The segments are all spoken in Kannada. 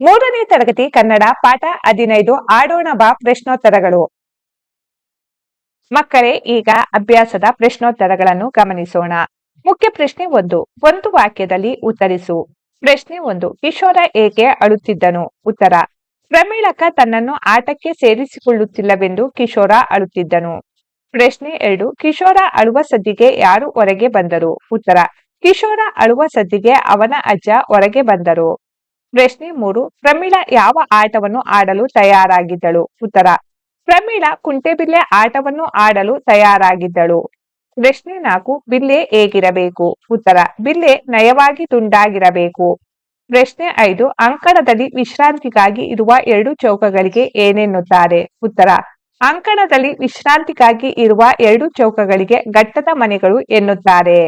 ಮೂರನೇ ತರಗತಿ ಕನ್ನಡ ಪಾಠ ಹದಿನೈದು. ಆಡೋಣ ಬಾ ಪ್ರಶ್ನೋತ್ತರಗಳು. ಮಕ್ಕಳೇ, ಈಗ ಅಭ್ಯಾಸದ ಪ್ರಶ್ನೋತ್ತರಗಳನ್ನು ಗಮನಿಸೋಣ. ಮುಖ್ಯ ಪ್ರಶ್ನೆ ಒಂದು. ಒಂದು ವಾಕ್ಯದಲ್ಲಿ ಉತ್ತರಿಸು. ಪ್ರಶ್ನೆ ಒಂದು. ಕಿಶೋರ ಏಕೆ ಅಳುತ್ತಿದ್ದನು? ಉತ್ತರ. ಪ್ರಮೀಳಕ ತನ್ನನ್ನು ಆಟಕ್ಕೆ ಸೇರಿಸಿಕೊಳ್ಳುತ್ತಿಲ್ಲವೆಂದು ಕಿಶೋರ ಅಳುತ್ತಿದ್ದನು. ಪ್ರಶ್ನೆ ಎರಡು. ಕಿಶೋರ ಅಳುವ ಸದ್ದಿಗೆ ಯಾರು ಹೊರಗೆ ಬಂದರು? ಉತ್ತರ. ಕಿಶೋರ ಅಳುವ ಸದ್ದಿಗೆ ಅವನ ಅಜ್ಜ ಹೊರಗೆ ಬಂದರು. ಪ್ರಶ್ನೆ ಮೂರು, ಪ್ರಮೀಳಾ ಯಾವ ಆಟವನ್ನು ಆಡಲು ತಯಾರಾಗಿದ್ದಳು? ಉತ್ತರ, ಪ್ರಮೀಳ ಕುಂಟೆಬಿಲ್ಲೆ ಆಟವನ್ನು ಆಡಲು ತಯಾರಾಗಿದ್ದಳು. ಪ್ರಶ್ನೆ ನಾಲ್ಕು, ಬಿಲ್ಲೆ ಹೇಗಿರಬೇಕು? ಉತ್ತರ, ಬಿಲ್ಲೆ ನಯವಾಗಿ ತುಂಡಾಗಿರಬೇಕು. ಪ್ರಶ್ನೆ ಐದು, ಅಂಕಣದಲ್ಲಿ ವಿಶ್ರಾಂತಿಗಾಗಿ ಇರುವ ಎರಡು ಚೌಕಗಳಿಗೆ ಏನೆನ್ನುತ್ತಾರೆ? ಉತ್ತರ, ಅಂಕಣದಲ್ಲಿ ವಿಶ್ರಾಂತಿಗಾಗಿ ಇರುವ ಎರಡು ಚೌಕಗಳಿಗೆ ಘಟ್ಟದ ಮನೆಗಳು ಎನ್ನುತ್ತಾರೆ.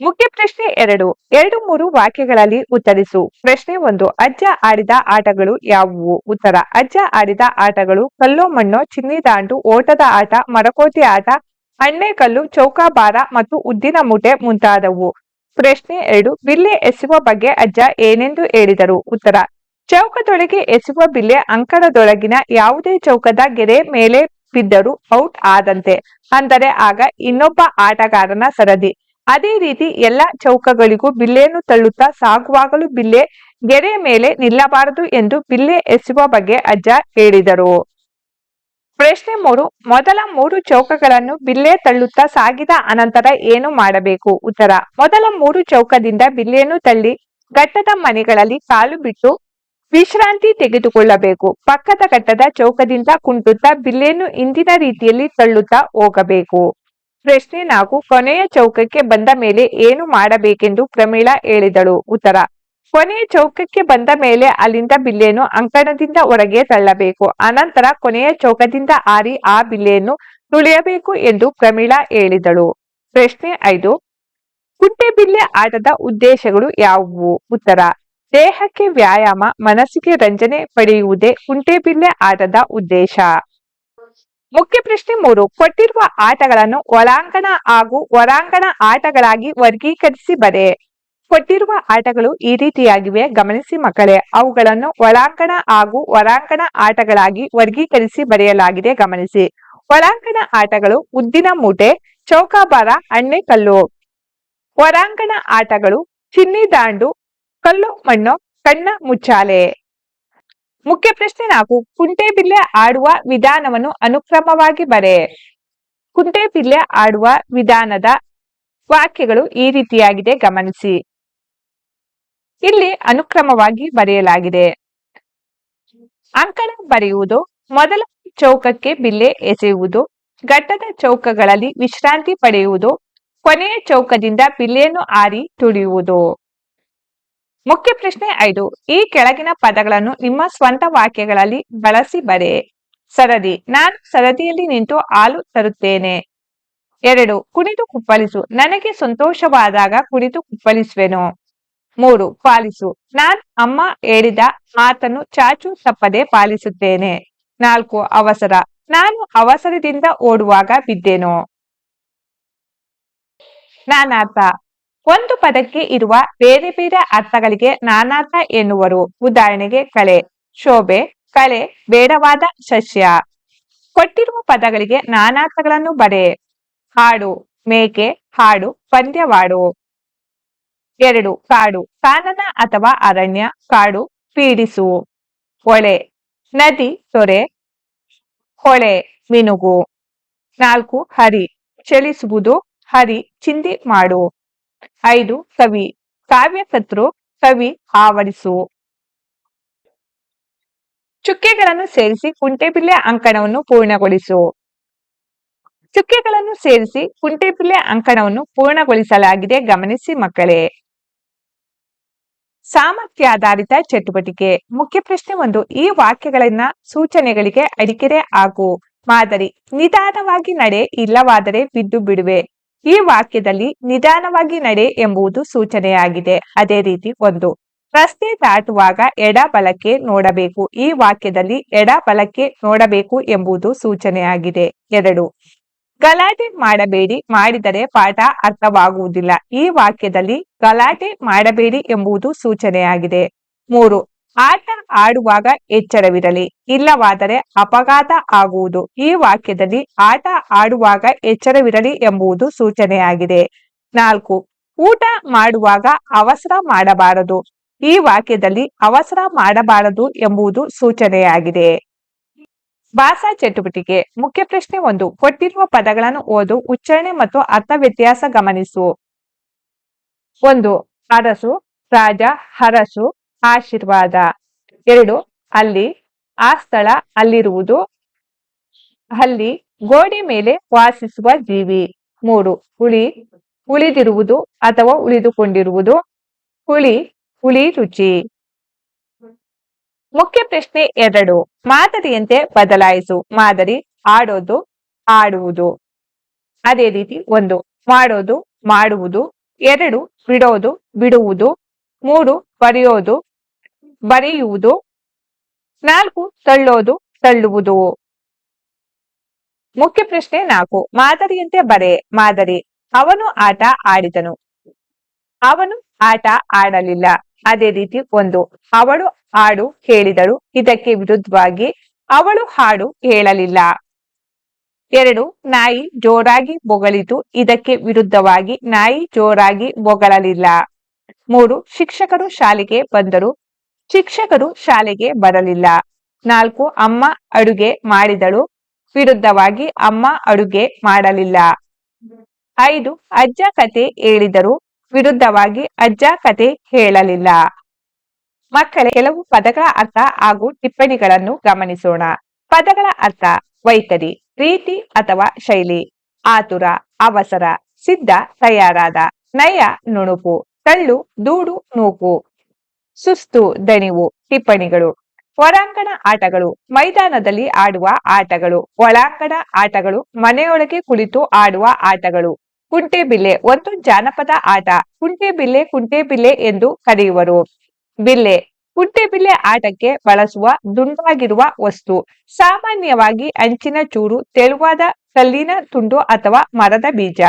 ಮುಖ್ಯ ಪ್ರಶ್ನೆ ಎರಡು. ಎರಡು ಮೂರು ವಾಕ್ಯಗಳಲ್ಲಿ ಉತ್ತರಿಸು. ಪ್ರಶ್ನೆ ಒಂದು, ಅಜ್ಜ ಆಡಿದ ಆಟಗಳು ಯಾವುವು? ಉತ್ತರ, ಅಜ್ಜ ಆಡಿದ ಆಟಗಳು ಕಲ್ಲು ಮಣ್ಣು ಚಿನ್ನಿದಾಂಡು ಓಟದ ಆಟ, ಮರಕೋತಿ ಆಟ ಅಣ್ಣೆಕಲ್ಲು ಚೌಕಾಬಾರ ಮತ್ತು ಉದ್ದಿನ ಮೂಟೆ ಮುಂತಾದವು. ಪ್ರಶ್ನೆ ಎರಡು, ಬಿಲ್ಲೆ ಎಸೆಯುವ ಬಗ್ಗೆ ಅಜ್ಜ ಏನೆಂದು ಹೇಳಿದರು? ಉತ್ತರ, ಚೌಕದೊಳಗೆ ಎಸೆಯುವ ಬಿಲ್ಲೆ ಅಂಕಣದೊಳಗಿನ ಯಾವುದೇ ಚೌಕದ ಗೆರೆ ಮೇಲೆ ಬಿದ್ದರೂ ಔಟ್ ಆದಂತೆ. ಅಂದರೆ ಆಗ ಇನ್ನೊಬ್ಬ ಆಟಗಾರನ ಸರದಿ. ಅದೇ ರೀತಿ ಎಲ್ಲ ಚೌಕಗಳಿಗೂ ಬಿಲ್ಲೆಯನ್ನು ತಳ್ಳುತ್ತಾ ಸಾಗುವಾಗಲೂ ಬಿಲ್ಲೆ ಗೆರೆ ಮೇಲೆ ನಿಲ್ಲಬಾರದು ಎಂದು ಬಿಲ್ಲೆ ಎಸೆಯುವ ಬಗ್ಗೆ ಅಜ್ಜ ಹೇಳಿದರು. ಪ್ರಶ್ನೆ ಮೂರು, ಮೊದಲ ಮೂರು ಚೌಕಗಳನ್ನು ಬಿಲ್ಲೆ ತಳ್ಳುತ್ತಾ ಸಾಗಿದ ಅನಂತರ ಏನು ಮಾಡಬೇಕು? ಉತ್ತರ, ಮೊದಲ ಮೂರು ಚೌಕದಿಂದ ಬಿಲ್ಲೆಯನ್ನು ತಳ್ಳಿ ಘಟ್ಟದ ಮನೆಗಳಲ್ಲಿ ಕಾಲು ಬಿಟ್ಟು ವಿಶ್ರಾಂತಿ ತೆಗೆದುಕೊಳ್ಳಬೇಕು. ಪಕ್ಕದ ಘಟ್ಟದ ಚೌಕದಿಂದ ಕುಂಟುತ್ತಾ ಬಿಲ್ಲೆಯನ್ನು ಇಂದಿನ ರೀತಿಯಲ್ಲಿ ತಳ್ಳುತ್ತಾ ಹೋಗಬೇಕು? ಪ್ರಶ್ನೆ ನಾಲ್ಕು, ಕೊನೆಯ ಚೌಕಕ್ಕೆ ಬಂದ ಮೇಲೆ ಏನು ಮಾಡಬೇಕೆಂದು ಪ್ರಮೀಳಾ ಹೇಳಿದಳು. ಉತ್ತರ, ಕೊನೆಯ ಚೌಕಕ್ಕೆ ಬಂದ ಮೇಲೆ ಅಲ್ಲಿಂದ ಬಿಲ್ಲೆಯನ್ನು ಅಂಕಣದಿಂದ ಹೊರಗೆ ತಳ್ಳಬೇಕು. ಅನಂತರ ಕೊನೆಯ ಚೌಕದಿಂದ ಆರಿ ಆ ಬಿಲ್ಲೆಯನ್ನು ತುಳಿಯಬೇಕು ಎಂದು ಪ್ರಮೀಳಾ ಹೇಳಿದಳು. ಪ್ರಶ್ನೆ ಐದು ಕುಂಟೆಬಿಲ್ಲೆ ಆಟದ ಉದ್ದೇಶಗಳು ಯಾವುವು? ಉತ್ತರ, ದೇಹಕ್ಕೆ ವ್ಯಾಯಾಮ, ಮನಸ್ಸಿಗೆ ರಂಜನೆ ಪಡೆಯುವುದೇ ಕುಂಟೆಬಿಲ್ಲೆ ಆಟದ ಉದ್ದೇಶ. ಮುಖ್ಯ ಪ್ರಶ್ನೆ ಮೂರು. ಕೊಟ್ಟಿರುವ ಆಟಗಳನ್ನು ಒಳಾಂಗಣ ಹಾಗೂ ಹೊರಾಂಗಣ ಆಟಗಳಾಗಿ ವರ್ಗೀಕರಿಸಿ ಬರೆ. ಕೊಟ್ಟಿರುವ ಆಟಗಳು ಈ ರೀತಿಯಾಗಿವೆ. ಗಮನಿಸಿ ಮಕ್ಕಳೇ, ಅವುಗಳನ್ನು ಒಳಾಂಗಣ ಹಾಗೂ ಹೊರಾಂಗಣ ಆಟಗಳಾಗಿ ವರ್ಗೀಕರಿಸಿ ಬರೆಯಲಾಗಿದೆ. ಗಮನಿಸಿ. ಒಳಾಂಗಣ ಆಟಗಳು ಉದ್ದಿನ ಮೂಟೆ, ಚೌಕಾಬಾರ ಅಣ್ಣೆಕಲ್ಲು ಹೊರಾಂಗಣ ಆಟಗಳು ಚಿನ್ನಿದಾಂಡು, ಕಲ್ಲು ಮಣ್ಣು, ಕಣ್ಣ ಮುಚ್ಚಾಲೆ. ಮುಖ್ಯ ಪ್ರಶ್ನೆ ನಾಲ್ಕು. ಕುಂಟೆಬಿಲ್ಲೆ ಆಡುವ ವಿಧಾನವನ್ನು ಅನುಕ್ರಮವಾಗಿ ಬರೆ. ಕುಂಟೆಬಿಲ್ಲೆ ಆಡುವ ವಿಧಾನದ ವಾಕ್ಯಗಳು ಈ ರೀತಿಯಾಗಿದೆ. ಗಮನಿಸಿ. ಇಲ್ಲಿ ಅನುಕ್ರಮವಾಗಿ ಬರೆಯಲಾಗಿದೆ. ಅಂಕಣ ಬರೆಯುವುದು ಮೊದಲ ಚೌಕಕ್ಕೆ ಬಿಲ್ಲೆ ಎಸೆಯುವುದು, ಘಟ್ಟದ ಚೌಕಗಳಲ್ಲಿ ವಿಶ್ರಾಂತಿ ಪಡೆಯುವುದು, ಕೊನೆಯ ಚೌಕದಿಂದ ಬಿಲ್ಲೆಯನ್ನು ಆರಿ ತುಳಿಯುವುದು. ಮುಖ್ಯ ಪ್ರಶ್ನೆ ಐದು. ಈ ಕೆಳಗಿನ ಪದಗಳನ್ನು ನಿಮ್ಮ ಸ್ವಂತ ವಾಕ್ಯಗಳಲ್ಲಿ ಬಳಸಿ ಬರೆ. ಸರದಿ. ನಾನು ಸರದಿಯಲ್ಲಿ ನಿಂತು ಹಾಲು ತರುತ್ತೇನೆ. ಎರಡು. ಕುಣಿತು ಕುಪ್ಪಳಿಸು. ನನಗೆ ಸಂತೋಷವಾದಾಗ ಕುಣಿತು ಕುಪ್ಪಳಿಸುವೆನು. ಮೂರು. ಪಾಲಿಸು. ನಾನ್ ಅಮ್ಮ ಹೇಳಿದ ಮಾತನ್ನು ಚಾಚು ತಪ್ಪದೆ ಪಾಲಿಸುತ್ತೇನೆ. ನಾಲ್ಕು. ಅವಸರ. ನಾನು ಅವಸರದಿಂದ ಓಡುವಾಗ ಬಿದ್ದೆನು. ನಾನಾರ್ಥ. ಒಂದು ಪದಕ್ಕೆ ಇರುವ ಬೇರೆ ಬೇರೆ ಅರ್ಥಗಳಿಗೆ ನಾನಾರ್ಥ ಎನ್ನುವರು. ಉದಾಹರಣೆಗೆ ಕಳೆ. ಶೋಭೆ, ಕಳೆ, ಬೇಡವಾದ ಸಸ್ಯ ಕೊಟ್ಟಿರುವ ಪದಗಳಿಗೆ ನಾನಾರ್ಥಗಳನ್ನು ಬರೆ. ಹಾಡು, ಮೇಕೆ, ಹಾಡು, ಪಂದ್ಯವಾಡು. ಎರಡು, ಕಾಡು. ಕಾನನ ಅಥವಾ ಅರಣ್ಯ, ಕಾಡು, ಪೀಡಿಸು. ಹೊಳೆ ನದಿ, ತೊರೆ. ಹೊಳೆ, ಮಿನುಗು. ನಾಲ್ಕು, ಹರಿ. ಚಲಿಸುವುದು, ಹರಿ, ಚಿಂದಿ ಮಾಡು. ಐದು ಕವಿ ಕಾವ್ಯಕರ್ತೃ ಕವಿ ಆವರಿಸು. ಚುಕ್ಕೆಗಳನ್ನು ಸೇರಿಸಿ ಕುಂಟೆಬಿಲ್ಲೆ ಅಂಕಣವನ್ನು ಪೂರ್ಣಗೊಳಿಸು. ಚುಕ್ಕೆಗಳನ್ನು ಸೇರಿಸಿ ಕುಂಟೆಬಿಲ್ಲೆ ಅಂಕಣವನ್ನು ಪೂರ್ಣಗೊಳಿಸಲಾಗಿದೆ, ಗಮನಿಸಿ ಮಕ್ಕಳೇ. ಸಾಮರ್ಥ್ಯ ಆಧಾರಿತ ಚಟುವಟಿಕೆ. ಮುಖ್ಯ ಪ್ರಶ್ನೆ ಒಂದು, ಈ ವಾಕ್ಯಗಳನ್ನ ಸೂಚನೆಗಳಿಗೆ ಅಡಿಕೆರೆ ಹಾಗೂ ಮಾದರಿ, ನಿಧಾನವಾಗಿ ನಡೆ, ಇಲ್ಲವಾದರೆ ಬಿದ್ದು ಬಿಡುವೆ. ಈ ವಾಕ್ಯದಲ್ಲಿ ನಿಧಾನವಾಗಿ ನಡೆ ಎಂಬುದು ಸೂಚನೆಯಾಗಿದೆ. ಅದೇ ರೀತಿ ಒಂದು, ರಸ್ತೆ ದಾಟುವಾಗ ಎಡ ಬಲಕ್ಕೆ ನೋಡಬೇಕು. ಈ ವಾಕ್ಯದಲ್ಲಿ ಎಡ ಬಲಕ್ಕೆ ನೋಡಬೇಕು ಎಂಬುದು ಸೂಚನೆಯಾಗಿದೆ. ಎರಡು, ಗಲಾಟೆ ಮಾಡಬೇಡಿ. ಮಾಡಿದರೆ ಪಾಠ ಅರ್ಥವಾಗುವುದಿಲ್ಲ. ಈ ವಾಕ್ಯದಲ್ಲಿ ಗಲಾಟೆ ಮಾಡಬೇಡಿ ಎಂಬುದು ಸೂಚನೆಯಾಗಿದೆ. ಮೂರು ಆಟ ಆಡುವಾಗ ಎಚ್ಚರವಿರಲಿ. ಇಲ್ಲವಾದರೆ ಅಪಘಾತ ಆಗುವುದು. ಈ ವಾಕ್ಯದಲ್ಲಿ ಆಟ ಆಡುವಾಗ ಎಚ್ಚರವಿರಲಿ ಎಂಬುದು ಸೂಚನೆಯಾಗಿದೆ. ನಾಲ್ಕು, ಊಟ ಮಾಡುವಾಗ ಅವಸರ ಮಾಡಬಾರದು. ಈ ವಾಕ್ಯದಲ್ಲಿ ಅವಸರ ಮಾಡಬಾರದು ಎಂಬುದು ಸೂಚನೆಯಾಗಿದೆ. ಭಾಷಾ ಚಟುವಟಿಕೆ. ಮುಖ್ಯ ಪ್ರಶ್ನೆ ಒಂದು, ಕೊಟ್ಟಿರುವ ಪದಗಳನ್ನು ಓದು, ಉಚ್ಚಾರಣೆ ಮತ್ತು ಅರ್ಥ ವ್ಯತ್ಯಾಸ ಗಮನಿಸು. ಒಂದು, ಅರಸು, ರಾಜ, ಹರಸು ಆಶೀರ್ವಾದ. ಎರಡು, ಅಲ್ಲಿ, ಆ ಸ್ಥಳ ಅಲ್ಲಿರುವುದು. ಅಲ್ಲಿ, ಗೋಡೆ ಮೇಲೆ ವಾಸಿಸುವ ಜೀವಿ. ಮೂರು, ಹುಳಿ, ಉಳಿದಿರುವುದು ಅಥವಾ ಉಳಿದುಕೊಂಡಿರುವುದು. ಹುಳಿ ಹುಳಿ ರುಚಿ. ಮುಖ್ಯ ಪ್ರಶ್ನೆ ಎರಡು, ಮಾದರಿಯಂತೆ ಬದಲಾಯಿಸು. ಮಾದರಿ, ಆಡೋದು, ಆಡುವುದು. ಅದೇ ರೀತಿ ಒಂದು, ಮಾಡೋದು, ಮಾಡುವುದು. ಎರಡು, ಬಿಡೋದು, ಬಿಡುವುದು. ಮೂರು, ಬರೆಯೋದು ಬರೆಯುವುದು. ನಾಲ್ಕು, ತಳ್ಳೋದು, ತಳ್ಳುವುದು. ಮುಖ್ಯ ಪ್ರಶ್ನೆ ನಾಲ್ಕು. ಮಾದರಿಯಂತೆ ಬರೆ, ಮಾದರಿ. ಅವನು ಆಟ ಆಡಿದನು. ಅವನು ಆಟ ಆಡಲಿಲ್ಲ. ಅದೇ ರೀತಿ ಒಂದು. ಅವಳು ಹಾಡು ಹೇಳಿದಳು ಇದಕ್ಕೆ ವಿರುದ್ಧವಾಗಿ ಅವಳು ಹಾಡು ಹೇಳಲಿಲ್ಲ. ಎರಡು. ನಾಯಿ ಜೋರಾಗಿ ಬೊಗಳಿತು. ಇದಕ್ಕೆ ವಿರುದ್ಧವಾಗಿ ನಾಯಿ ಜೋರಾಗಿ ಬೊಗಳಲಿಲ್ಲ. ಮೂರು. ಶಿಕ್ಷಕರು ಶಾಲೆಗೆ ಬಂದರು. ಶಿಕ್ಷಕರು ಶಾಲೆಗೆ ಬರಲಿಲ್ಲ. ನಾಲ್ಕು, ಅಮ್ಮ ಅಡುಗೆ ಮಾಡಿದಳು. ವಿರುದ್ಧವಾಗಿ ಅಮ್ಮ ಅಡುಗೆ ಮಾಡಲಿಲ್ಲ. ಐದು, ಅಜ್ಜ ಕತೆ ಹೇಳಿದರು. ವಿರುದ್ಧವಾಗಿ ಅಜ್ಜ ಕತೆ ಹೇಳಲಿಲ್ಲ. ಮಕ್ಕಳ, ಕೆಲವು ಪದಗಳ ಅರ್ಥ ಹಾಗೂ ಟಿಪ್ಪಣಿಗಳನ್ನು ಗಮನಿಸೋಣ. ಪದಗಳ ಅರ್ಥ, ವೈಖರಿ, ರೀತಿ ಅಥವಾ ಶೈಲಿ, ಆತುರ, ಅವಸರ, ಸಿದ್ಧ, ತಯಾರಾದ, ನಯ, ನುಣುಪು, ತಳ್ಳು, ದೂಡು ನೂಕು ಸುಸ್ತು ದಣಿವು, ಟಿಪ್ಪಣಿಗಳು. ಹೊರಾಂಗಣ ಆಟಗಳು, ಮೈದಾನದಲ್ಲಿ ಆಡುವ ಆಟಗಳು. ಒಳಾಂಗಣ ಆಟಗಳು, ಮನೆಯೊಳಗೆ ಕುಳಿತು ಆಡುವ ಆಟಗಳು. ಕುಂಟೆಬಿಲ್ಲೆ, ಒಂದು ಜಾನಪದ ಆಟ. ಕುಂಟೆಬಿಲ್ಲೆ ಕುಂಟೆಬಿಲ್ಲೆ ಎಂದು ಕರೆಯುವರು. ಬಿಲ್ಲೆ, ಕುಂಟೆಬಿಲ್ಲೆ ಆಟಕ್ಕೆ ಬಳಸುವ ದುಂಡಾಗಿರುವ ವಸ್ತು. ಸಾಮಾನ್ಯವಾಗಿ ಅಂಚಿನ ಚೂರು, ತೆಳುವಾದ ಕಲ್ಲಿನ ತುಂಡು ಅಥವಾ ಮರದ ಬೀಜ.